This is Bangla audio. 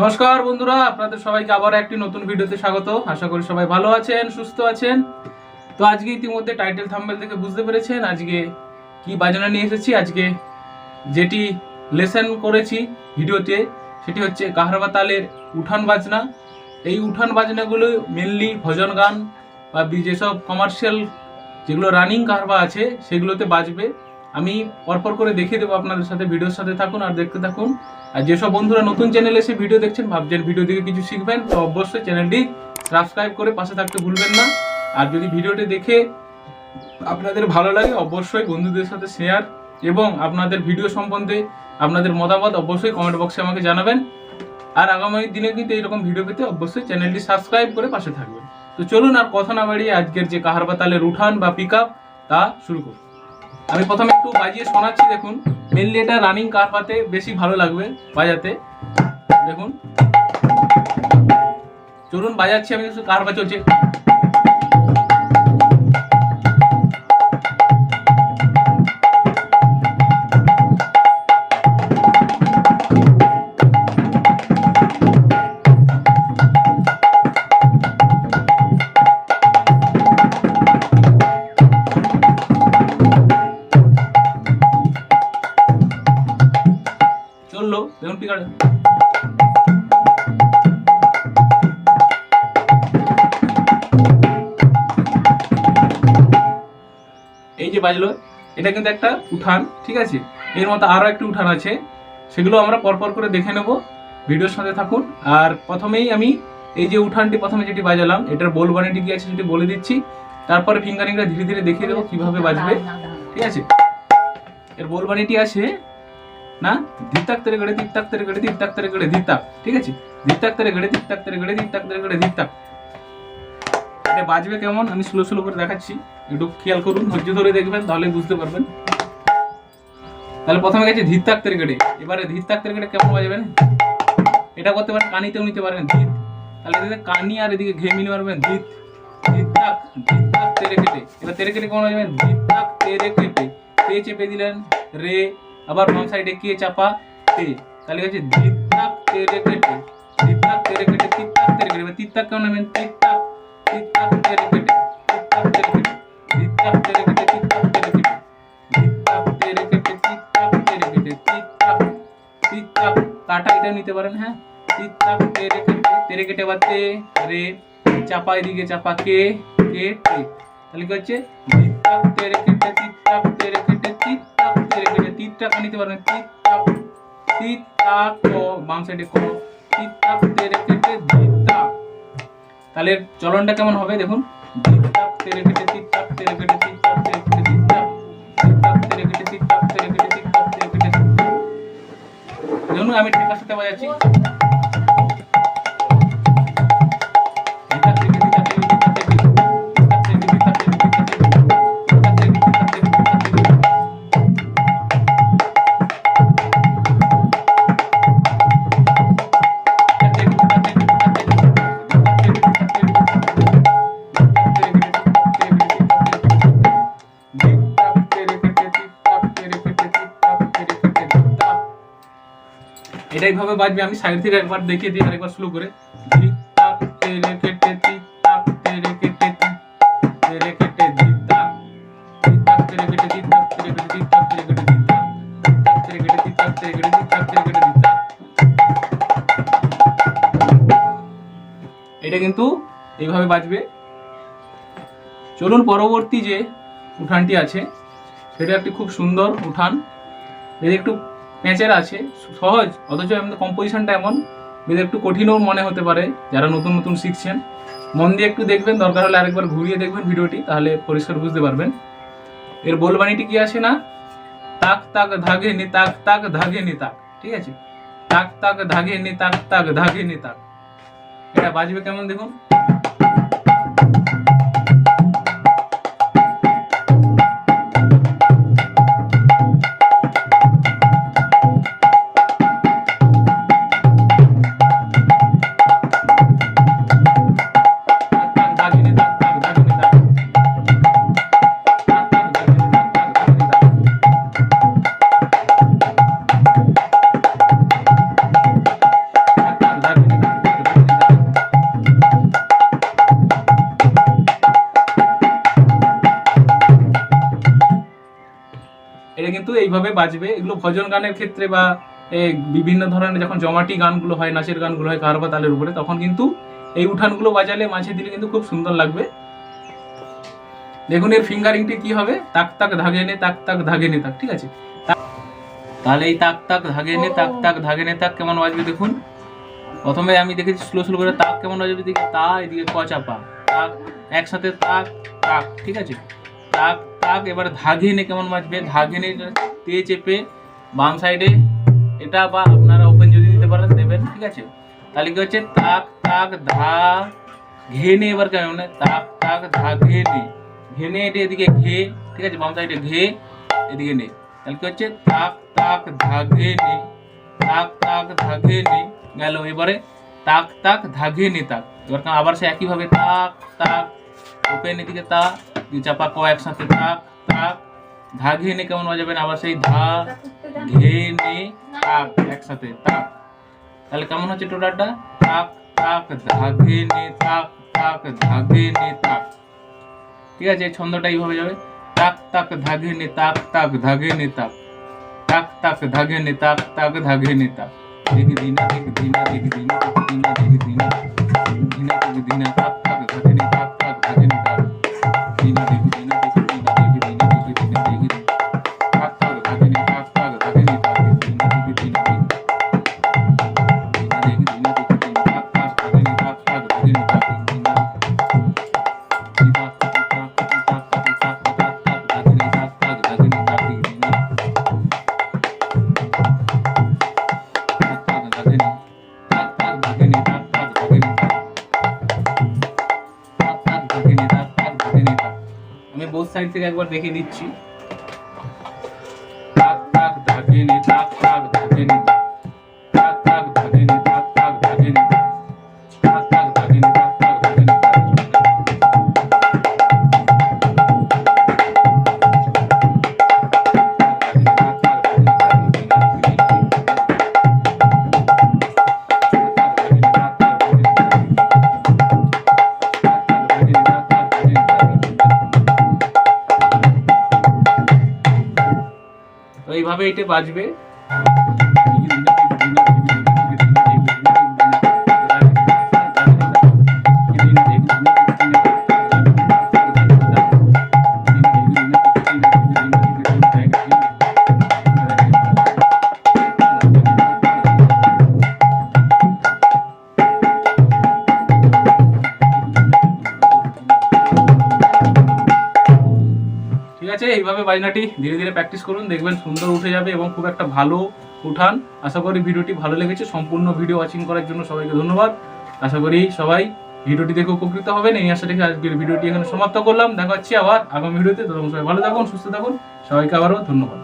নমস্কার বন্ধুরা, আপনাদের সবাইকে আবার একটি নতুন ভিডিওতে স্বাগত। আশা করি সবাই ভালো আছেন, সুস্থ আছেন। তো আজকে ইতিমধ্যে টাইটেল থাম্বেল থেকে বুঝতে পেরেছেন আজকে কি বাজনা নিয়ে এসেছি। আজকে যেটি লেসন করেছি ভিডিওতে, সেটি হচ্ছে কাহারবা তালের উঠান বাজনা। এই উঠান বাজনাগুলো মেনলি ভজন গান বা যেসব কমার্শিয়াল যেগুলো রানিং কারবা আছে, সেগুলোতে বাজবে। আমি পরপর করে দেখিয়ে দেবো আপনাদের সাথে, ভিডিওর সাথে থাকুন আর দেখতে থাকুন। আর যেসব বন্ধুরা নতুন চ্যানেলে এসে ভিডিও দেখছেন, ভাবছেন ভিডিও দেখে কিছু শিখবেন, তো অবশ্যই চ্যানেলটি সাবস্ক্রাইব করে পাশে থাকতে ভুলবেন না। আর যদি ভিডিওটি দেখে আপনাদের ভালো লাগে, অবশ্যই বন্ধুদের সাথে শেয়ার এবং আপনাদের ভিডিও সম্বন্ধে আপনাদের মতামত অবশ্যই কমেন্ট বক্সে আমাকে জানাবেন। আর আগামী দিনে কিন্তু এইরকম ভিডিও পেতে অবশ্যই চ্যানেলটি সাবস্ক্রাইব করে পাশে থাকবেন। তো চলুন আর কথা না বাড়িয়ে আজকের যে কাহারবা তালের উঠান বা পিক তা শুরু করুন আমি প্রথমে একটু বাজিয়ে শোনাচ্ছি, দেখুন। মেনলি এটা রানিং কারপাতে বেশি ভালো লাগবে বাজাতে। দেখুন। চলুন, বাজাচ্ছি, আমি কিছু কারপা চলছে। দেখুন পিকার এই যে বাজলো এটা কিন্তু একটা উঠান ঠিক আছে? এর মতো আরও একটি উঠান আছে। সেগুলো আমরা পরপর করে দেখে নেব। ভিডিওর সাথে থাকুন। আর প্রথমেই আমি এই যে উঠানটি প্রথমে যেটি বাজালাম এটার বোল বানিটি কি আছে সেটি বলে দিচ্ছি। তারপরে ফিঙ্গারিংটা ধীরে ধীরে দেখিয়ে দেবো কীভাবে বাজবে ঠিক আছে? এর বোল বানিটি আছে না? ধিত্তাক তেরে গড়ে তিত্তাক তেরে গড়ে তিত্তাক তেরে গড়ে ধিত্তাক ঠিক আছে? ধিত্তাক তেরে গড়ে তিত্তাক তেরে গড়ে তিত্তাক তেরে গড়ে ধিত্তাক এটা বাজবে কেমন? আমি স্লো স্লো করে দেখাচ্ছি। একটু খেয়াল করুন, ধৈর্য ধরে দেখবেন, তাহলে বুঝতে পারবেন। তাহলে প্রথমে গেছে ধিত্তাক তেরে গড়ে। এবারে ধিত্তাক তেরে গড়ে কেমন বাজবেন এটা করতে পারেন, কানিতেও নিতে পারেন ধিত তাহলে এদিকে কানি আর এদিকে ঘে মিলে পারবেন ধিত ধিত্তাক ধিত্তাক তেরে কেটে। এবার তেরে কেটে কেমন বাজবেন ধিত্তাক তেরে কেটে। তে চেপে দিলেন, রে আবার বাম সাইডে কে চাপা তে তাহলে হচ্ছে ধিত্তাক তেরে কেটে ধিত্তাক তেরে কেটে তিত্তাক তেরে কেটে এবার তিত্তাক কেমন নেবেন তিত্তাক তিত্তাক তেরে কেটে তিত্তাক তেরে কেটে ধিত্তাক তেরে কেটে তিত্তাক তেরে কেটে ধিত্তাক তেরে কেটে তিত্তাক তেরে কেটে তিত্তাক তিত্তাক কাটা এটা নিতে পারেন হ্যাঁ তিত্তাক তেরে কেটে তেরে কেটে বা তে রে চাপা এদিকে চাপা কে কে তে তাহলে কি হচ্ছে তিত্তাক তেরে কেটে তিত্তাক কেটে পারবেন। নিতে পারেন তিত্তাক তিত্তাক ক বাম সাইডে ক তিত্তাক তেরে কেটে তিত্তাক তাহলে চলনটা কেমন হবে দেখুন? তিত্তাক তেরে কেটে তিত্তাক তেরে কেটে তিত্তাক তেরে কেটে তিত্তাক তিত্তাক তেরে কেটে তিত্তাক তেরে কেটে তিত্তাক তেরে কেটে দেখুন আমি ঠিকার সাথে বাজাচ্ছি। এটাই ভাবে বাজবে, আমি সাইড থেকে একবার দেখিয়ে দিই, আরেকবার স্লো করে। এটা কিন্তু এইভাবে বাজবে। চলুন পরবর্তী যে উঠানটি আছে, সেটা একটি খুব সুন্দর উঠান। এদের একটু প্যাঁচের আছে, সহজ, অথচ আমাদের কম্পোজিশনটা এমন এদের একটু কঠিনও মনে হতে পারে, যারা নতুন নতুন শিখছেন। মন দিয়ে একটু দেখবেন, দরকার হলে আরেকবার ঘুরিয়ে দেখবেন ভিডিওটি, তাহলে পরিষ্কার বুঝতে পারবেন। এর বোলবাণীটি কি আছে না? তাক তাক, ধাগে নি, তাক তাক, ধাগে নি, তাক, ঠিক আছে? তাক তাক, ধাগে নি, তাক তাক, ধাগে নি, তাক। এটা বাজবে কেমন দেখুন? এইভাবে বাজবে। এগুলো ভজন গানের ক্ষেত্রে বা বিভিন্ন ধরনের যখন জমাটি গানগুলো হয়, নাচের গানগুলো হয় কারবা তালের উপরে, তখন কিন্তু এই উঠানগুলো বাজালে মাঝে দিলে কিন্তু খুব সুন্দর লাগবে। দেখুন এর ফিঙ্গারিংটি কি হবে? তাক তাক, ধাগে নে, তাক তাক, ধাগে নে, তাক, ঠিক আছে? তাহলে এই তাক তাক, ধাগে নে, তাক তাক, ধাগে নে, তাক কেমন বাজবে দেখুন? প্রথমে আমি দেখেছি স্লো স্লো করে তাক কেমন বাজবে, দেখি তা, এদিকে ক চাপা। তাক, একসাথে তাক তাক, ঠিক আছে? তাক তাক, এবার ধাগে নে কেমন বাজবে? ধাগে নে তে চেপে বাম সাইডে এটা বা আপনারা ওপেন যদি দিতে পারেন, দেবেন, ঠিক আছে? তাহলে কি হচ্ছে? তাক তাক, ধা ঘে নে এবার কেমন তাক তাক, ধা ঘে নে ঘেনে এটা এদিকে ঘে, ঠিক আছে? বাম সাইডে ঘে, এদিকে নে। তাহলে কি হচ্ছে? তাক তাক ধাগে নে তাক তাক ধাগে নে গেল। এবারে তাক তাক ধাগে নে তাক। এবার আবার সে একইভাবে তাক তাক ওপেন এদিকে তা দিয়ে চাপা ক একসাথে তাক তাক ধাগে নে কেমন বাজাবেন আবার সেই ধা ঘে নে তাক একসাথে তাক তাহলে কেমন হচ্ছে টোটালটা তাক তাক ধাগে নে তাক তাক ধাগে নে তাক ঠিক আছে এই ছন্দটা এইভাবে যাবে তাক তাক ধাগে নে তাক তাক ধাগে নে তাক তাক তাক ধাগে নে তাক তাক ধাগে নে তাক দেখি দিনা দেখি দিনা দেখি দিনা দেখি দিনা দেখি দিনা দিনা দেখি দিনা তাক আমি বোথ সাইড থেকে একবার দেখে দিচ্ছি তাক তাক ধাগে নে তাক তাক। এইভাবে এটা বাজবে। এইভাবে বাজনাটি ধীরে ধীরে প্র্যাকটিস করুন, দেখবেন সুন্দর উঠে যাবে এবং খুব একটা ভালো উঠান। আশা করি ভিডিওটি ভালো লেগেছে, সম্পূর্ণ ভিডিও ওয়াচিং করার জন্য সবাইকে ধন্যবাদ। আশা করি সবাই ভিডিওটি দেখে উপকৃত হবেন, এই আশা রেখে আজকের ভিডিওটি এখানে সমাপ্ত করলাম। দেখা হচ্ছে আবার আগামী ভিডিওতে তখন সবাই ভালো থাকুন, সুস্থ থাকুন। সবাইকে আবারও ধন্যবাদ।